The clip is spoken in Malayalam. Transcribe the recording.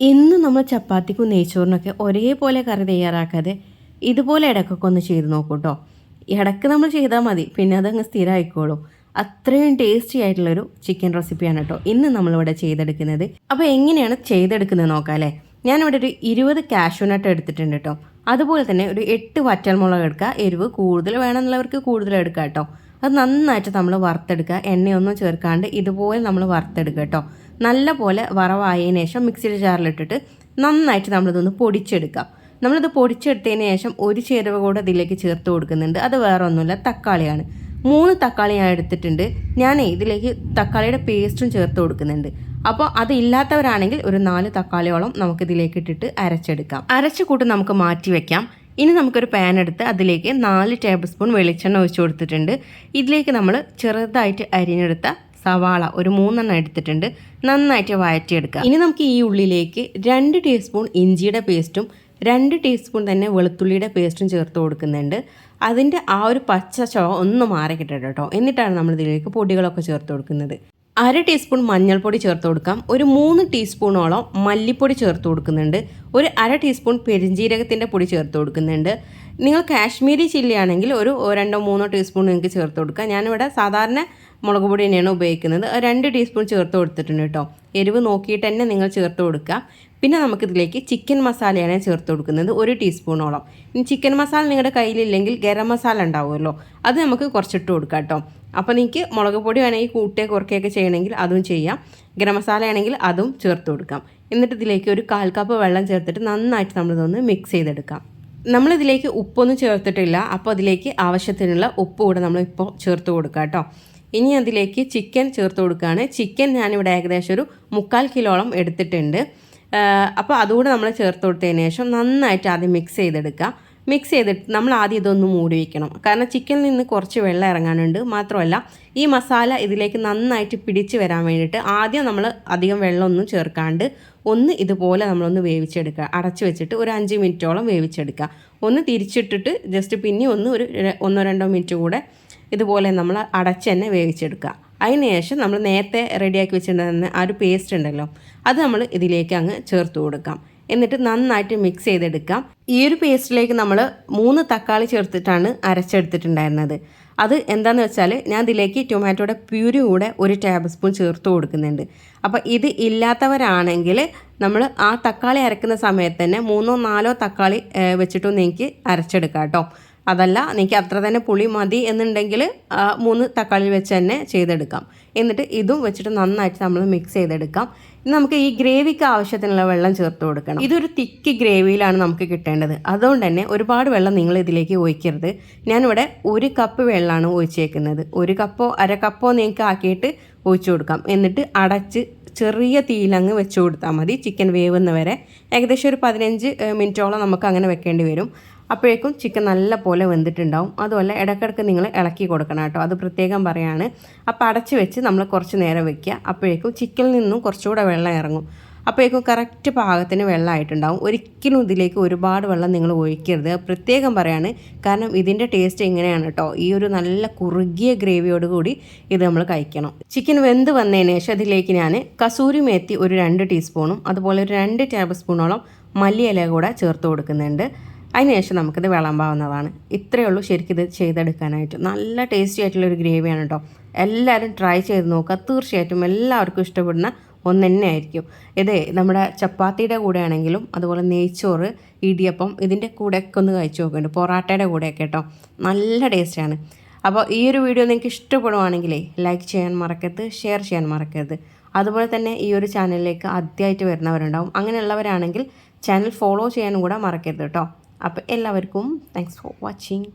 ഇന്ന് നമ്മൾ ചപ്പാത്തിക്കും നെയ്ച്ചോറിനൊക്കെ ഒരേപോലെ കറി തയ്യാറാക്കാതെ ഇതുപോലെ ഇടയ്ക്കൊക്കെ ഒന്ന് ചെയ്ത് നോക്കൂ കേട്ടോ ഇടയ്ക്ക് നമ്മൾ ചെയ്താൽ മതി പിന്നെ അതങ്ങ് സ്ഥിരമായിക്കോളും അത്രയും ടേസ്റ്റി ആയിട്ടുള്ളൊരു ചിക്കൻ റെസിപ്പിയാണ് കേട്ടോ ഇന്ന് നമ്മളിവിടെ ചെയ്തെടുക്കുന്നത്. അപ്പോൾ എങ്ങനെയാണ് ചെയ്തെടുക്കുന്നത് നോക്കാം അല്ലേ? ഞാനിവിടെ ഒരു ഇരുപത് കാഷ്യൂനട്ട് എടുത്തിട്ടുണ്ട് കേട്ടോ അതുപോലെ തന്നെ ഒരു എട്ട് വറ്റൽമുളക് എടുക്കുക എരിവ് കൂടുതൽ വേണമെന്നുള്ളവർക്ക് കൂടുതൽ എടുക്കുക കേട്ടോ അത് നന്നായിട്ട് നമ്മൾ വറുത്തെടുക്കുക എണ്ണയൊന്നും ചേർക്കാണ്ട് ഇതുപോലെ നമ്മൾ വറുത്തെടുക്കുക കേട്ടോ നല്ല പോലെ വറവായതിനു ശേഷം മിക്സിയുടെ ജാറിലിട്ടിട്ട് നന്നായിട്ട് നമ്മളിതൊന്ന് പൊടിച്ചെടുക്കാം. നമ്മളിത് പൊടിച്ചെടുത്തതിന് ശേഷം ഒരു ചേരുവ കൂടെ ഇതിലേക്ക് ചേർത്ത് കൊടുക്കുന്നുണ്ട്. അത് വേറെ ഒന്നുമില്ല തക്കാളിയാണ്. മൂന്ന് തക്കാളി ഞാൻ എടുത്തിട്ടുണ്ട്. ഞാൻ ഇതിലേക്ക് തക്കാളിയുടെ പേസ്റ്റും ചേർത്ത് കൊടുക്കുന്നുണ്ട്. അപ്പോൾ അത് ഇല്ലാത്തവരാണെങ്കിൽ ഒരു നാല് തക്കാളിയോളം നമുക്ക് ഇതിലേക്ക് ഇട്ടിട്ട് അരച്ചെടുക്കാം. അരച്ച കൂട്ട് നമുക്ക് മാറ്റി വെക്കാം. ഇനി നമുക്കൊരു പാൻ എടുത്ത് അതിലേക്ക് നാല് ടേബിൾ സ്പൂൺ വെളിച്ചെണ്ണ ഒഴിച്ചു കൊടുത്തിട്ടുണ്ട്. ഇതിലേക്ക് നമ്മൾ ചെറുതായിട്ട് അരിഞ്ഞെടുത്ത സവാള ഒരു മൂന്നെണ്ണം എടുത്തിട്ടുണ്ട്. നന്നായിട്ട് വഴറ്റിയെടുക്കുക. ഇനി നമുക്ക് ഈ ഉള്ളിലേക്ക് രണ്ട് ടീസ്പൂൺ ഇഞ്ചിയുടെ പേസ്റ്റും രണ്ട് ടീസ്പൂൺ തന്നെ വെളുത്തുള്ളിയുടെ പേസ്റ്റും ചേർത്ത് കൊടുക്കുന്നുണ്ട്. അതിന്റെ ആ ഒരു പച്ച ചോ ഒന്ന് മാറി കിട്ടട്ടെ കേട്ടോ. എന്നിട്ടാണ് നമ്മൾ ഇതിലേക്ക് പൊടികളൊക്കെ ചേർത്ത് കൊടുക്കുന്നത്. അര ടീസ്പൂൺ മഞ്ഞൾപ്പൊടി ചേർത്ത് കൊടുക്കാം. ഒരു മൂന്ന് ടീസ്പൂണോളം മല്ലിപ്പൊടി ചേർത്ത് കൊടുക്കുന്നുണ്ട്. ഒരു അര ടീസ്പൂൺ പെരിഞ്ജീരകത്തിന്റെ പൊടി ചേർത്ത് കൊടുക്കുന്നുണ്ട്. നിങ്ങൾ കാശ്മീരി ചില്ലി ആണെങ്കിൽ ഒരു രണ്ടോ മൂന്നോ ടീസ്പൂൺ നിങ്ങൾക്ക് ചേർത്ത് കൊടുക്കാം. ഞാനിവിടെ സാധാരണ മുളക് പൊടി തന്നെയാണ് ഉപയോഗിക്കുന്നത്. രണ്ട് ടീസ്പൂൺ ചേർത്ത് കൊടുത്തിട്ടുണ്ട് കേട്ടോ. എരിവ് നോക്കിയിട്ട് തന്നെ നിങ്ങൾ ചേർത്ത് കൊടുക്കുക പിന്നെ നമുക്കിതിലേക്ക് ചിക്കൻ മസാലയാണ് ചേർത്ത് കൊടുക്കുന്നത് ഒരു ടീസ്പൂണോളം. ഇനി ചിക്കൻ മസാല നിങ്ങളുടെ കയ്യിലില്ലെങ്കിൽ ഗരം മസാല ഉണ്ടാവുമല്ലോ അത് നമുക്ക് കുറച്ചിട്ട് കൊടുക്കാം കേട്ടോ. അപ്പോൾ നിങ്ങൾക്ക് മുളക് പൊടി വേണമെങ്കിൽ കൂട്ടേ കുറക്കുകയൊക്കെ ചെയ്യണമെങ്കിൽ അതും ചെയ്യാം. ഗരം മസാല ആണെങ്കിൽ അതും ചേർത്ത് കൊടുക്കാം. എന്നിട്ട് ഇതിലേക്ക് ഒരു കാൽ കപ്പ് വെള്ളം ചേർത്തിട്ട് നന്നായിട്ട് നമ്മളിതൊന്ന് മിക്സ് ചെയ്തെടുക്കാം. നമ്മളിതിലേക്ക് ഉപ്പൊന്നും ചേർത്തിട്ടില്ല. അപ്പോൾ അതിലേക്ക് ആവശ്യത്തിനുള്ള ഉപ്പ് കൂടെ നമ്മളിപ്പോൾ ചേർത്ത് കൊടുക്കാം കേട്ടോ ഇനി അതിലേക്ക് ചിക്കൻ ചേർത്ത് കൊടുക്കുകയാണ് ചിക്കൻ ഞാനിവിടെ ഏകദേശം ഒരു മുക്കാൽ കിലോളം എടുത്തിട്ടുണ്ട്. അപ്പോൾ അതുകൂടെ നമ്മൾ ചേർത്ത് കൊടുത്തതിന് ശേഷം നന്നായിട്ട് ആദ്യം മിക്സ് ചെയ്തെടുക്കുക മിക്സ് ചെയ്തിട്ട് നമ്മൾ ആദ്യം ഇതൊന്ന് മൂടി വയ്ക്കണം കാരണം ചിക്കനിൽ നിന്ന് കുറച്ച് വെള്ളം ഇറങ്ങാനുണ്ട്. മാത്രമല്ല ഈ മസാല ഇതിലേക്ക് നന്നായിട്ട് പിടിച്ച് വരാൻ വേണ്ടിയിട്ട് ആദ്യം നമ്മൾ അധികം വെള്ളമൊന്നും ചേർക്കാണ്ട് ഒന്ന് ഇതുപോലെ നമ്മളൊന്ന് വേവിച്ചെടുക്കുക. അടച്ചു വെച്ചിട്ട് ഒരു അഞ്ച് മിനിറ്റോളം വേവിച്ചെടുക്കുക. ഒന്ന് തിരിച്ചിട്ടിട്ട് ജസ്റ്റ് പിന്നെ ഒന്ന് ഒരു ഒന്നോ രണ്ടോ മിനിറ്റ് കൂടെ ഇതുപോലെ നമ്മൾ അടച്ച് തന്നെ വേവിച്ചെടുക്കുക. അതിന് ശേഷം നമ്മൾ നേരത്തെ റെഡിയാക്കി വെച്ചിട്ടുണ്ടെന്ന ആ ഒരു പേസ്റ്റ് ഉണ്ടല്ലോ അത് നമ്മൾ ഇതിലേക്ക് അങ്ങ് ചേർത്ത് കൊടുക്കാം. എന്നിട്ട് നന്നായിട്ട് മിക്സ് ചെയ്തെടുക്കാം ഈ ഒരു പേസ്റ്റിലേക്ക് നമ്മൾ മൂന്ന് തക്കാളി ചേർത്തിട്ടാണ് അരച്ചെടുത്തിട്ടുണ്ടായിരുന്നത്. അത് എന്താണെന്ന് വെച്ചാൽ ഞാൻ ഇതിലേക്ക് ടൊമാറ്റോയുടെ പ്യൂരി കൂടെ ഒരു ടേബിൾ സ്പൂൺ ചേർത്ത് കൊടുക്കുന്നുണ്ട്. അപ്പോൾ ഇത് ഇല്ലാത്തവരാണെങ്കിൽ നമ്മൾ ആ തക്കാളി അരക്കുന്ന സമയത്ത് തന്നെ മൂന്നോ നാലോ തക്കാളി വെച്ചിട്ടൊന്ന് എനിക്ക് അരച്ചെടുക്കാം കേട്ടോ. അതല്ല എനിക്ക് അത്ര തന്നെ പുളി മതി എന്നുണ്ടെങ്കിൽ മൂന്ന് തക്കാളി വെച്ച് തന്നെ ചെയ്തെടുക്കാം. എന്നിട്ട് ഇതും വെച്ചിട്ട് നന്നായിട്ട് നമ്മൾ മിക്സ് ചെയ്തെടുക്കാം. ഇനി നമുക്ക് ഈ ഗ്രേവിക്ക് ആവശ്യത്തിനുള്ള വെള്ളം ചേർത്ത് കൊടുക്കണം. ഇതൊരു തിക്ക് ഗ്രേവിയിലാണ് നമുക്ക് കിട്ടേണ്ടത്. അതുകൊണ്ട് തന്നെ ഒരുപാട് വെള്ളം നിങ്ങൾ ഇതിലേക്ക് ഒഴിക്കരുത്. ഞാനിവിടെ ഒരു കപ്പ് വെള്ളമാണ് ഒഴിച്ചേക്കുന്നത്. ഒരു കപ്പോ അര കപ്പോ നിങ്ങൾക്ക് ആക്കിയിട്ട് ഒഴിച്ചു കൊടുക്കാം. എന്നിട്ട് അടച്ച് ചെറിയ തീയിലങ്ങ് വെച്ച് കൊടുത്താൽ മതി. ചിക്കൻ വേവുന്നവരെ. ഏകദേശം ഒരു പതിനഞ്ച് മിനിറ്റോളം നമുക്ക് അങ്ങനെ വെക്കേണ്ടി വരും. അപ്പോഴേക്കും ചിക്കൻ നല്ല പോലെ വെന്തിട്ടുണ്ടാവും. അതുപോലെ ഇടയ്ക്കിടയ്ക്ക് നിങ്ങൾ ഇളക്കി കൊടുക്കണം കേട്ടോ. അത് പ്രത്യേകം പറയാണ്. അപ്പോൾ അടച്ച് വെച്ച് നമ്മൾ കുറച്ച് നേരം വെക്കുക. അപ്പോഴേക്കും ചിക്കനിൽ നിന്നും കുറച്ചുകൂടെ വെള്ളം ഇറങ്ങും. അപ്പോഴേക്കും കറക്റ്റ് പാകത്തിന് വെള്ളമായിട്ടുണ്ടാവും ഒരിക്കലും ഇതിലേക്ക് ഒരുപാട് വെള്ളം നിങ്ങൾ ഒഴിക്കരുത്. പ്രത്യേകം പറയാണ്. കാരണം ഇതിന്റെ ടേസ്റ്റ് എങ്ങനെയാണ് കേട്ടോ. ഈ ഒരു നല്ല കുറുകിയ ഗ്രേവിയോട് കൂടി ഇത് നമ്മൾ കഴിക്കണം. ചിക്കൻ വെന്ത് വന്നതിന് ശേഷം അതിലേക്ക് ഞാൻ കസൂരി മേത്തി ഒരു രണ്ട് ടീസ്പൂണും അതുപോലെ ഒരു രണ്ട് ടേബിൾ സ്പൂണോളം മല്ലിയില കൂടെ ചേർത്ത് കൊടുക്കുന്നുണ്ട്. അതിനുശേഷം നമുക്കിത് വിളമ്പാവുന്നതാണ് ഇത്രയേ ഉള്ളൂ ശരിക്കും ഇത് ചെയ്തെടുക്കാനായിട്ട്. നല്ല ടേസ്റ്റി ആയിട്ടുള്ളൊരു ഗ്രേവിയാണ് കേട്ടോ എല്ലാവരും ട്രൈ ചെയ്ത് നോക്കുക. തീർച്ചയായിട്ടും എല്ലാവർക്കും ഇഷ്ടപ്പെടുന്ന ഒന്ന് തന്നെ ആയിരിക്കും. ഇത് നമ്മുടെ ചപ്പാത്തിയുടെ കൂടെ ആണെങ്കിലും അതുപോലെ നെയ്ച്ചോറ് ഇടിയപ്പം ഇതിന്റെ കൂടെയൊക്കെ ഒന്ന് കഴിച്ചു നോക്കുന്നുണ്ട് പൊറാട്ടയുടെ കൂടെയൊക്കെ കേട്ടോ നല്ല ടേസ്റ്റാണ് അപ്പോൾ ഈ ഒരു വീഡിയോ നിങ്ങൾക്ക് ഇഷ്ടപ്പെടുവാണെങ്കിലേ ലൈക്ക് ചെയ്യാൻ മറക്കരുത് ഷെയർ ചെയ്യാൻ മറക്കരുത്. അതുപോലെ തന്നെ ഈ ഒരു ചാനലിലേക്ക് ആദ്യമായിട്ട് വരുന്നവരുണ്ടാവും. അങ്ങനെയുള്ളവരാണെങ്കിൽ ചാനൽ ഫോളോ ചെയ്യാനും കൂടെ മറക്കരുത് കേട്ടോ അപ്പോൾ എല്ലാവർക്കും താങ്ക്സ് ഫോർ വാച്ചിങ്